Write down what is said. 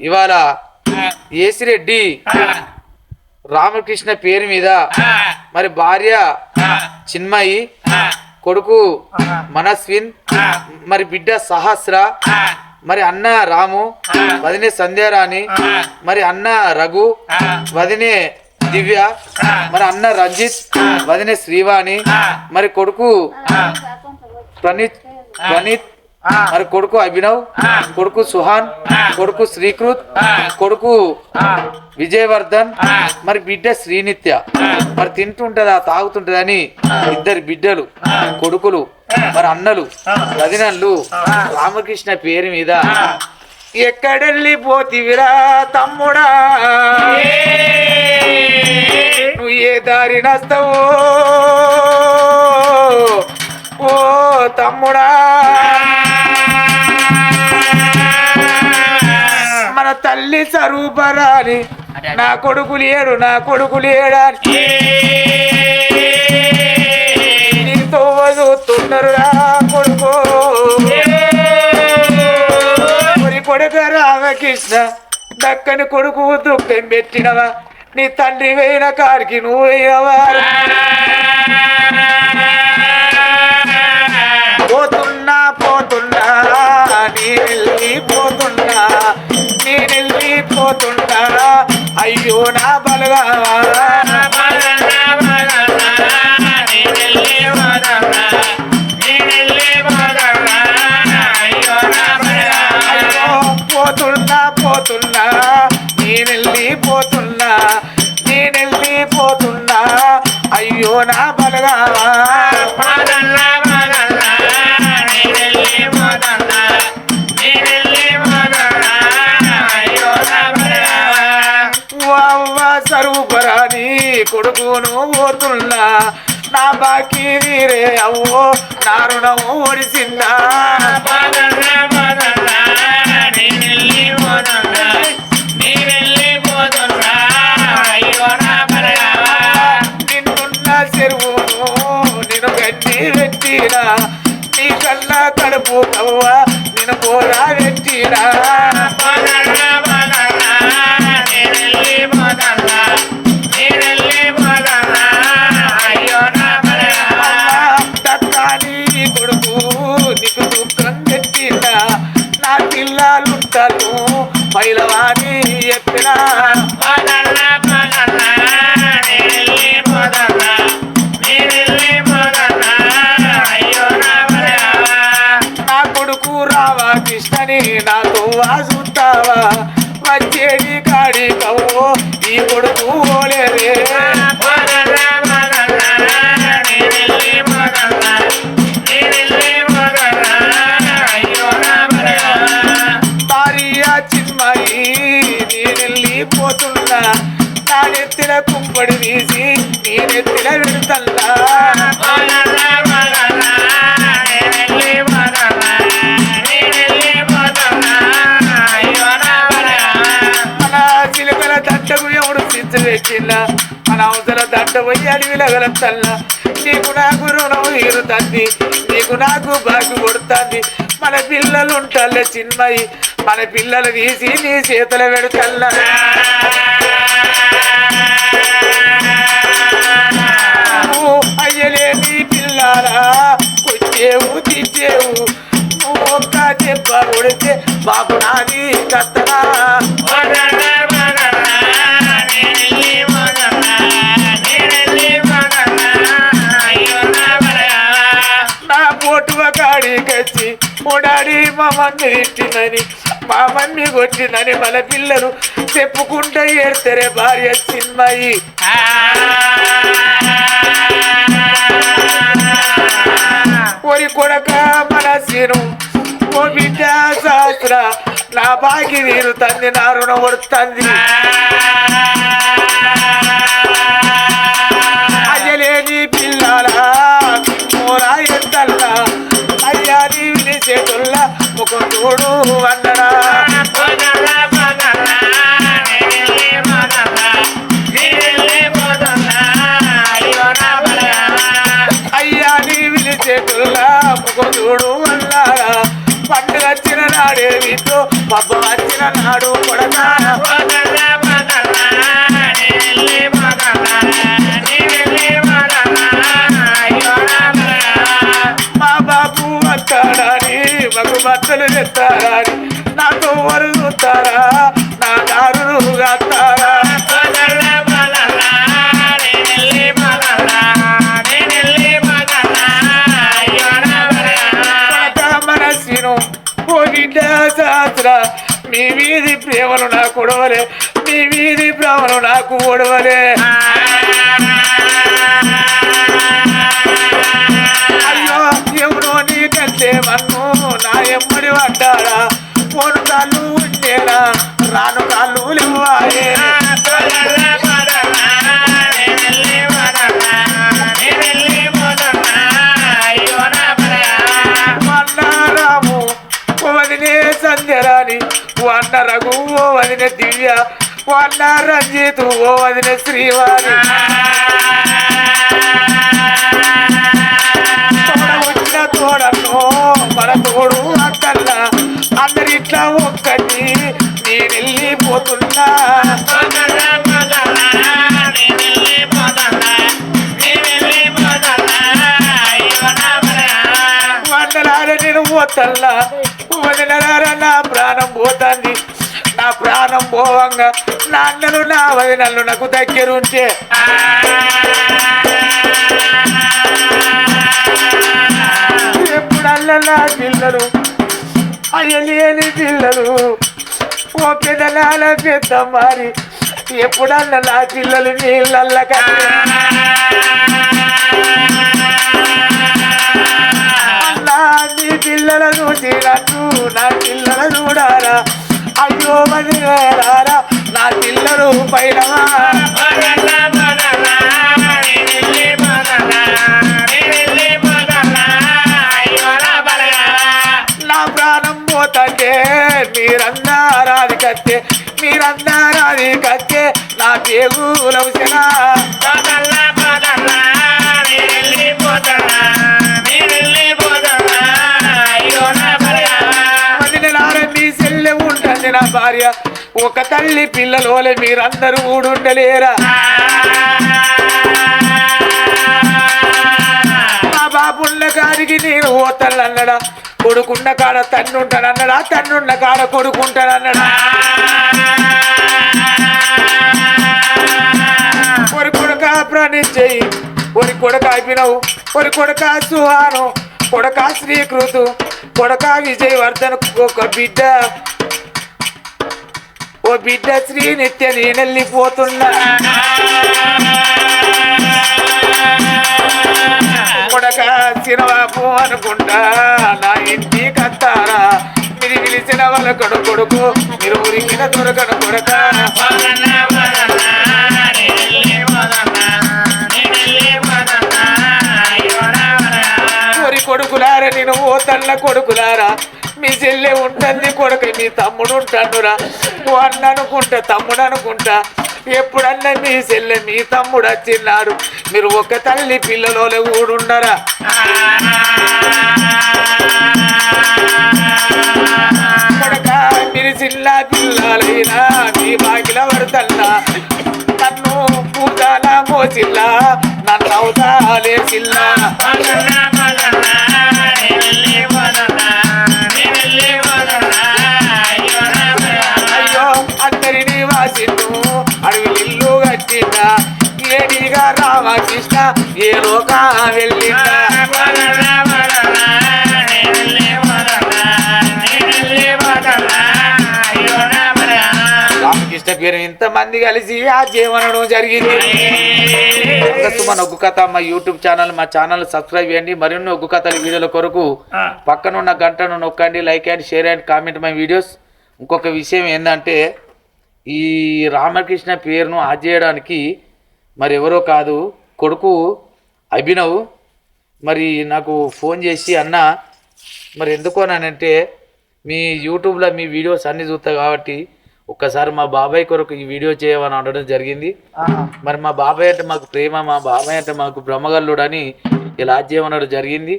ఇవాళ ఏసిరెడ్డి రామకృష్ణ పేరు మీద మరి భార్య చిన్మయి కొడుకు మనస్విన్ మరి బిడ్డ సహస్ర మరి అన్న రాము వదినే సంధ్యారాణి మరి అన్న రఘు వదినే దివ్య మరి అన్న రంజిత్ వదినే శ్రీవాణి మరి కొడుకు ప్రణీత్ ప్రణీత్ మరి కొడుకు అభినవ్ కొడుకు సుహాన్ కొడుకు శ్రీకృత్ కొడుకు విజయవర్ధన్ మరి బిడ్డ శ్రీనిత్య. మరి తింటుంటదా తాగుతుంటదని ఇద్దరు బిడ్డలు కొడుకులు మరి అన్నలు వదినళ్ళు రామకృష్ణ పేరు మీద ఎక్కడెళ్ళి పోతివిరా తమ్ముడా? నువ్వు ఏ దారి నస్తావు? ఓ తమ్ముడా. తల్లి సరూపరాని నా కొడుకు లేడు నా కొడుకు లేడని నీతో చూస్తున్నారు రా కొడుకు. మరి కొడుకు రామకృష్ణ దక్కని కొడుకు దుఃఖం పెట్టినవా? నీ తండ్రి వేయిన కారికి నువ్వు వేయవా పోతుంటారా? అయ్యో నా బలగా పోతున్నా పోతున్నా నేనెళ్ళి పోతున్నా నేనెళ్ళి పోతున్నా అయ్యో నా బలగా కొడుకును పోతున్నా నా బాకీ వీరే అవ్వో నా రుణము ఒడిసిందా? నిన్నున్న చెరువును నేను గట్టి పెట్టినా నీ కన్నా కడుపు కవ్వ. సిద్ధ మన అవసర దట్ట పోయి అడవిలగల తల్ల నీకు నాకు రుణం ఇరుతుంది నీకు నాకు బాకి కొడుతుంది. మన పిల్లలు ఉంటాలే చిన్మయి. మన పిల్లలు తీసి నీ చేతుల పెడతల్లా. అయ్యలేని పిల్లారా. కొచ్చేవు తిచ్చేవు నువ్వు ఒక్క చెప్ప కొడితే బాబు నాది కత్తరా. ఓడాడి మా మామన్ని కొట్టినని కొట్టిందని మన పిల్లలు చెప్పుకుంటే ఏడ్తరే భార్య సినిమాయి ఒరి కొడక మన సీను ఓ బిడ్డ శాస్త్ర నా బాకి తంది నా రుణం కొడుతుంది నాడే వీతో పబ్బ వచ్చిన నాడు కొడతా మా బాబు వస్తాడని మగు బట్టలు తెస్తారని మీ వీధి ప్రేమలు నాకు ఒడవలే మీ వీధి ప్రేమలు నాకు ఒడవలే వదిన దివ్య వాళ్ళ రంజిత్ ఓ వదిన శ్రీవారి. వచ్చిన తోడను మన తోడు అక్కల్ల అందరిట్లా ఒక్కటి నేనెళ్ళిపోతున్నా. వందలార నేను పోతల్లా వదినలార నా ప్రాణం పోతుంది. నా పోవంగా. నా అన్నలు నా వదినలు నాకు దగ్గరుంటే ఎప్పుడల్లలా పిల్లలు అయ్యలేని పిల్లలు. ఓ పెదనాల పెద్ద మరి ఎప్పుడన్నా నా పిల్లలు నీళ్ళల్ల నా పిల్లలు పైన. చేసిన భార్య ఒక తల్లి పిల్లలోలే మీరందరూ ఊడుండలేరా? మా బాబున్న గారికి నేను పోతానన్నడా కొడుకున్న కాడ తన్నుంటానన్నడా? తన్నున్న కాడ కొడుకుంటానన్నడా? ఒరి కొడుక ప్రణించేయి ఒరి కొడుక అయిపోయినావు ఒరి కొడుక సుహాను కొడక శ్రీకృతు కొడక విజయవర్ధన్ ఒక బిడ్డ. ఓ బిడ్డ శ్రీ నిత్య నేనెళ్ళిపోతున్నా కొడక సినవాపు అనుకుంటా నా ఇంటి కత్తారా? మీరు పిలిచిన వాళ్ళ కొడు కొడుకు మీరు ఉరికిన దొరకను కొడక. కొడుకులారా? నేను ఓ తల్ల కొడుకులారా? మీ చెల్లె ఉంటుంది కొడుకు మీ తమ్ముడు ఉంటాడురా నువ్వు అన్న అనుకుంటా తమ్ముడు అనుకుంటా ఎప్పుడన్నా మీ చెల్లె మీ తమ్ముడు వచ్చిన్నాడు మీరు ఒక తల్లి పిల్లలు ఊడుండరా కొడక మీరు చిన్న పిల్లలైనా మీ బాగిల పడుతున్నా నన్ను పూజాల మోచిల్లా నన్ను అవుతా లేచిల్లా రామకృష్ణ లోక పేరు ఇంతమంది కలిసి ఆ జీవనం జరిగింది. మన ఒగ్గు కథ మా యూట్యూబ్ ఛానల్ మా ఛానల్ సబ్స్క్రైబ్ చేయండి. మరిన్ని ఒగ్గు కథల వీడియోల కొరకు పక్కనున్న గంటను నొక్కండి like and share and comment my videos. ఇంకొక విషయం ఏంటంటే ఈ రామకృష్ణ పేరును ఆజేయడానికి మరి ఎవరో కాదు కొడుకు అభినవ్ మరి నాకు ఫోన్ చేసి అన్న మరి ఎందుకోనంటే మీ యూట్యూబ్లో మీ వీడియోస్ అన్ని చూస్తా కాబట్టి ఒక్కసారి మా బాబాయ్ కొరకు ఈ వీడియో చేయమని అనడం జరిగింది. మరి మా బాబాయ్ అంటే మాకు ప్రేమ మా బాబాయ్ అంటే మాకు బ్రహ్మగల్లుడని ఇలా చేయమనడం జరిగింది.